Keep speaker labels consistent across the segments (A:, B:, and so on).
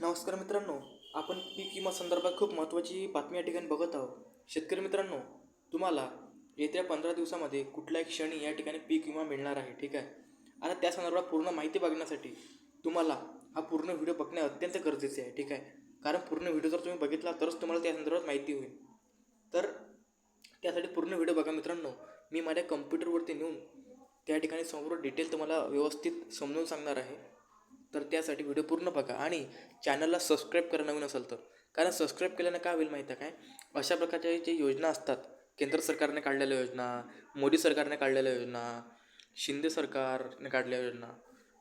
A: नमस्कार मित्रांनो आपण पीक विमा संदर्भात खूप महत्त्वाची बातमी या ठिकाणी बघत आहोत. शेतकरी मित्रांनो तुम्हाला येत्या पंधरा दिवसामध्ये कुठल्याही क्षणी या ठिकाणी पीक विमा मिळणार आहे ठीक आहे? आणि त्या संदर्भात पूर्ण माहिती बघण्यासाठी तुम्हाला हा पूर्ण व्हिडिओ बघणे अत्यंत गरजेचे आहे ठीक आहे? कारण पूर्ण व्हिडिओ जर तुम्ही बघितला तरच तुम्हाला त्या संदर्भात माहिती होईल. तर त्यासाठी पूर्ण व्हिडिओ बघा मित्रांनो. मी माझ्या कम्प्युटरवरती नेऊन त्या ठिकाणी समोर डिटेल तुम्हाला व्यवस्थित समजून सांगणार आहे. तर त्यासाठी व्हिडिओ पूर्ण बघा आणि चॅनलला सबस्क्राईब करा नवीन असेल तर. कारण सबस्क्राईब केल्यानं काय होईल माहीत आहे काय? अशा प्रकारच्या जे योजना असतात केंद्र सरकारने काढलेल्या योजना मोदी सरकारने काढलेल्या योजना शिंदे सरकारने काढलेल्या योजना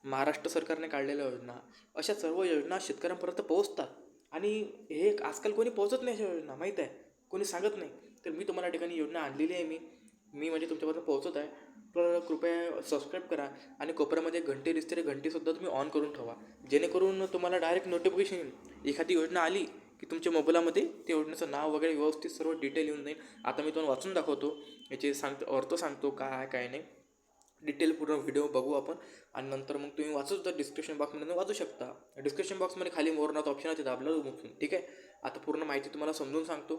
A: महाराष्ट्र सरकारने काढलेल्या योजना अशा सर्व योजना शेतकऱ्यांपर्यंत पोहोचतात. आणि हे आजकाल कोणी पोहोचत नाही अशा योजना माहीत आहे कोणी सांगत नाही. तर मी तुम्हाला या ठिकाणी योजना आणलेली आहे मी. मी म्हणजे तुमच्यापर्यंत पोहोचत आहे. तर कृपया सबस्क्राईब करा आणि कोपऱ्यामध्ये घंटे दिसते रे घंटीसुद्धा तुम्ही ऑन करून ठेवा. जेणेकरून तुम्हाला डायरेक्ट नोटिफिकेशन येईल. एखादी योजना आली की तुमच्या मोबाईलमध्ये त्या योजनेचं नाव वगैरे व्यवस्थित सर्व डिटेल येऊन जाईल. आता मी तुम्हाला वाचून दाखवतो. याचे सांगतो अर्थ सांगतो काय काय नाही. डिटेल पूर्ण व्हिडिओ बघू आपण. आणि नंतर मग तुम्ही वाचू सुद्धा डिस्क्रिप्शन बॉक्समध्ये वाचू शकता. डिस्क्रिप्शन बॉक्समध्ये खाली मोरनाचं ऑप्शन आहे दाबलं मुखून ठीक आहे? आता पूर्ण माहिती तुम्हाला समजून सांगतो.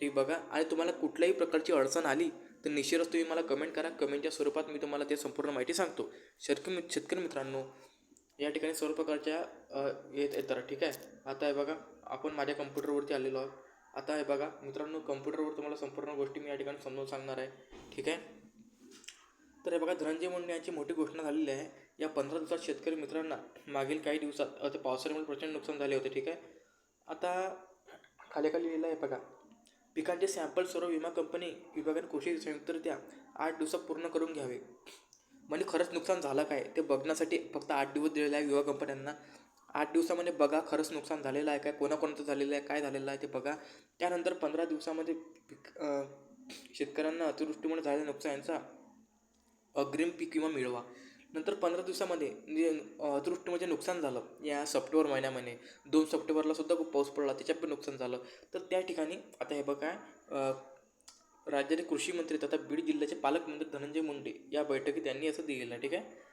A: ठीक बघा. आणि तुम्हाला कुठल्याही प्रकारची अडचण आली तर निश्चितच तुम्ही मला कमेंट करा. कमेंटच्या स्वरूपात मी तुम्हाला ते संपूर्ण माहिती सांगतो. शेतकरी शेतकरी मित्रांनो या ठिकाणी सर्व प्रकारच्या येत येतात. ठीक आहे? आता हे बघा आपण माझ्या कम्प्युटरवरती आलेलो आहोत. आता हे बघा मित्रांनो कम्प्युटरवर तुम्हाला संपूर्ण गोष्टी मी या ठिकाणी समजून सांगणार आहे. ठीक आहे? तर हे बघा धनंजय मुंडे यांची मोठी घोषणा झालेली आहे. या पंधरा दिवसात शेतकरी मित्रांना मागील काही दिवसात ते पावसाळ्यामुळे प्रचंड नुकसान झाले होते. ठीक आहे? आता खाली खाली लिहिलं आहे बघा. पिकांचे सॅम्पल सर्व विमा कंपनी विभागाने कृषी संयुक्तरित्या आठ दिवसात पूर्ण करून घ्यावे. म्हणजे खरंच नुकसान झालं काय? ते बघण्यासाठी फक्त आठ दिवस दिलेले आहे विमा कंपन्यांना. आठ दिवसामध्ये बघा खरंच नुकसान झालेलं आहे काय? कोणाकोणाचं झालेलं आहे? काय झालेलं आहे ते बघा. त्यानंतर पंधरा दिवसामध्ये पिक शेतकऱ्यांना अतिवृष्टीमुळे झालेल्या नुकसानाचा अग्रिम पीक विमा मिळवा. नंतर पंधरा दिवसामध्ये म्हणजे नुकसान झालं या सप्टेंबर महिन्यामध्ये दोन सप्टेंबरला सुद्धा खूप पाऊस पडला त्याच्यात पण नुकसान झालं. तर त्या ठिकाणी आता हे बघा राज्याचे कृषी मंत्री तथा बीड जिल्ह्याचे पालकमंत्री धनंजय मुंडे या बैठकीत त्यांनी असं दिलेलं आहे ठीक आहे?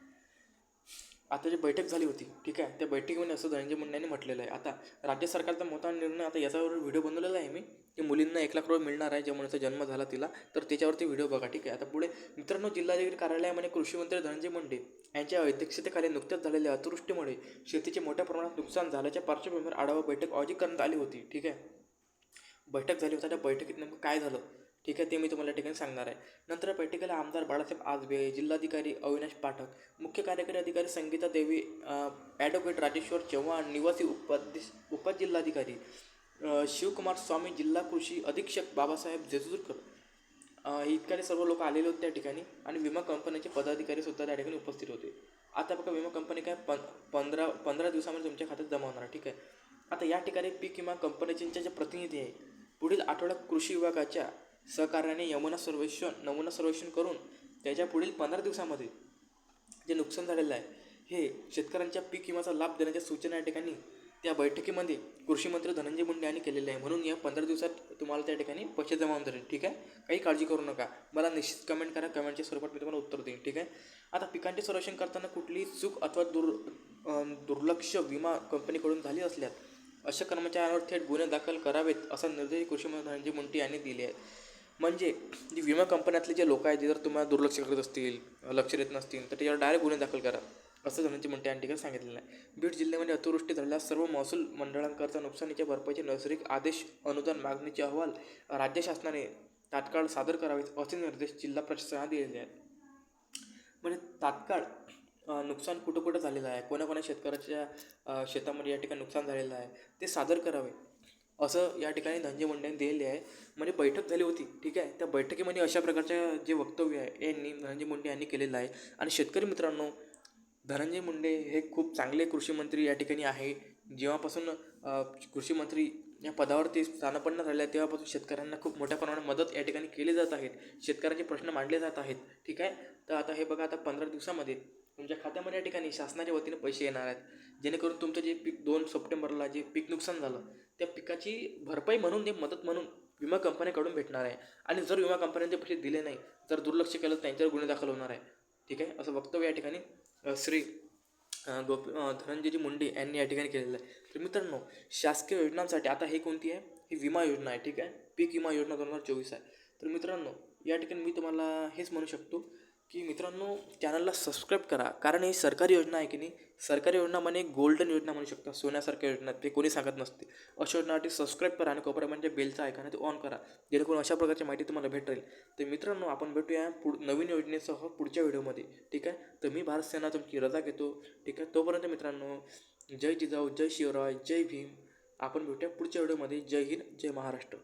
A: आता जी बैठक झाली होती ठीक आहे? त्या बैठकीमध्ये असं धनंजय मुंडे यांनी म्हटलेलं आहे. आता राज्य सरकारचा मोठा निर्णय आता याच्यावर व्हिडिओ बनवलेला आहे मी की मुलींना एक लाख रुपये मिळणार आहे ज्या मुलाचा जन्म झाला तिला. तर त्याच्यावरती व्हिडिओ बघा ठीक आहे? आता पुढे मित्रांनो जिल्हाधिकारी कार्यालयामध्ये कृषीमंत्री धनंजय मुंडे यांच्या अध्यक्षतेखाली नुकत्याच झालेल्या अतिवृष्टीमुळे शेतीचे मोठ्या प्रमाणात नुकसान झाल्याच्या पार्श्वभूमीवर आढावा बैठक आयोजित करण्यात आली होती ठीक आहे? बैठक झाली होती त्या बैठकीत नेमकं काय झालं? ठीक आहे ते मी तुम्हाला या ठिकाणी सांगणार आहे. नंतर या बैठकीला आमदार बाळासाहेब आजबे जिल्हाधिकारी अविनाश पाठक मुख्य कार्यकारी अधिकारी संगीता देवी ॲडव्होकेट राजेश्वर चव्हाण निवासी उपाध्यक्ष उपजिल्हाधिकारी शिवकुमार स्वामी जिल्हा कृषी अधीक्षक बाबासाहेब जेजुरकर. अ, इतकारे सर्व लोक आलेले होते त्या ठिकाणी आणि विमा कंपनीचे पदाधिकारी सुद्धा त्या ठिकाणी उपस्थित होते. आता बघा विमा कंपनी काय पं पंधरा पंधरा दिवसामध्ये तुमच्या खात्यात जमा होणार ठीक आहे. आता या ठिकाणी पीक विमा कंपनीचे जे प्रतिनिधी आहे पुढील आठवड्यात कृषी विभागाच्या सहकार्याने यमुना सर्वेक्षण नमुना सर्वेक्षण करून त्याच्या पुढील पंधरा दिवसामध्ये जे नुकसान झालेलं आहे हे शेतकऱ्यांच्या पीक विम्याचा लाभ देण्याच्या सूचना या ठिकाणी त्या बैठकीमध्ये कृषीमंत्री धनंजय मुंडे यांनी केलेले आहे. म्हणून या पंधरा दिवसात तुम्हाला त्या ठिकाणी पैसे जमा होऊन जातील ठीक आहे? काही काळजी करू नका. मला निश्चित कमेंट करा कमेंटच्या स्वरूपात मी तुम्हाला उत्तर देईन ठीक आहे? आता पिकांचे संरक्षण करताना कुठलीही चूक अथवा दुर् दुर्लक्ष विमा कंपनीकडून झाली असल्यास अशा कर्मचाऱ्यांवर थेट गुन्हे दाखल करावेत असा निर्देश कृषीमंत्री धनंजय मुंडे यांनी दिले आहेत म्हणजे जी विमा कंपन्यातले जे लोक आहेत जे जर तुम्हाला दुर्लक्ष करत असतील लक्ष देत नसतील तर त्याच्यावर डायरेक्ट गुन्हे दाखल करा. असं धनंजय मुंडे यांनी ठिकाणी सांगितलेलं आहे. बीड जिल्ह्यामध्ये अतिवृष्टी झाल्यास सर्व महसूल मंडळांकरता नुकसानीच्या भरपाईचे नैसर्गिक आदेश अनुदान मागणीचे अहवाल राज्य शासनाने तात्काळ सादर करावेत असे निर्देश जिल्हा प्रशासनाने दिलेले आहेत. म्हणजे तात्काळ नुकसान कुठं कुठं झालेलं आहे? कोणाकोणा शेतकऱ्याच्या शेतामध्ये या ठिकाणी नुकसान झालेलं आहे? ते सादर करावे. असं या ठिकाणी धनंजय मुंडेंनी दिलेली दिलेले आहे. म्हणजे बैठक झाली होती ठीक आहे? त्या बैठकीमध्ये अशा प्रकारच्या जे वक्तव्य आहे यांनी धनंजय मुंडे यांनी केलेलं आहे. आणि शेतकरी मित्रांनो धनंजय मुंडे हे खूप चांगले कृषीमंत्री या ठिकाणी आहे. जेव्हापासून कृषीमंत्री या पदावर ते स्थानापन्न झाले आहे तेव्हापासून शेतकऱ्यांना खूप मोठ्या प्रमाणात मदत या ठिकाणी केली जात आहेत. शेतकऱ्यांचे प्रश्न मांडले जात आहेत ठीक आहे? तर आता हे बघा आता पंधरा दिवसामध्ये तुमच्या खात्यामध्ये या ठिकाणी शासनाच्या वतीने पैसे येणार आहेत. जेणेकरून तुमचं जे पीक दोन सप्टेंबरला जे पीक नुकसान झालं त्या पिकाची भरपाई म्हणून ते मदत म्हणून विमा कंपन्याकडून भेटणार आहे. आणि जर विमा कंपन्यांचे पैसे दिले नाही जर दुर्लक्ष केलं तर त्यांच्यावर गुन्हे दाखल होणार आहे. ठीक आहे? असं वक्तव्य या ठिकाणी श्री गोपी गोप धनंजयजी मुंडे यांनी या ठिकाणी केलेलं आहे. तर मित्रांनो शासकीय योजनांसाठी आता हे कोणती आहे? ही विमा योजना आहे. ठीक आहे? पीक विमा योजना दोन हजार चोवीस आहे. तर मित्रांनो या ठिकाणी मी तुम्हाला हेच म्हणू शकतो की मित्रांनो चॅनलला सबस्क्राईब करा. कारण ही सरकारी योजना आहे की नाही सरकारी योजना म्हणे गोल्डन योजना म्हणू शकता. सोन्यासारख्या योजना ते कोणी सांगत नसते. अशा योजनासाठी सबस्क्राईब करा आणि कोपऱ्या म्हणजे बेलचा ऐकाने ते ऑन करा. जेणेकरून अशा प्रकारची माहिती तुम्हाला भेटेल. तर मित्रांनो आपण भेटूया पुढ नवीन योजनेसह पुढच्या व्हिडिओमध्ये. ठीक आहे? तर मी भारत सेना तुमची रजा घेतो. ठीक आहे? तोपर्यंत मित्रांनो जय जिजाऊ जय शिवराय जय भीम. आपण भेटूया पुढच्या व्हिडिओमध्ये. जय हिंद जय महाराष्ट्र.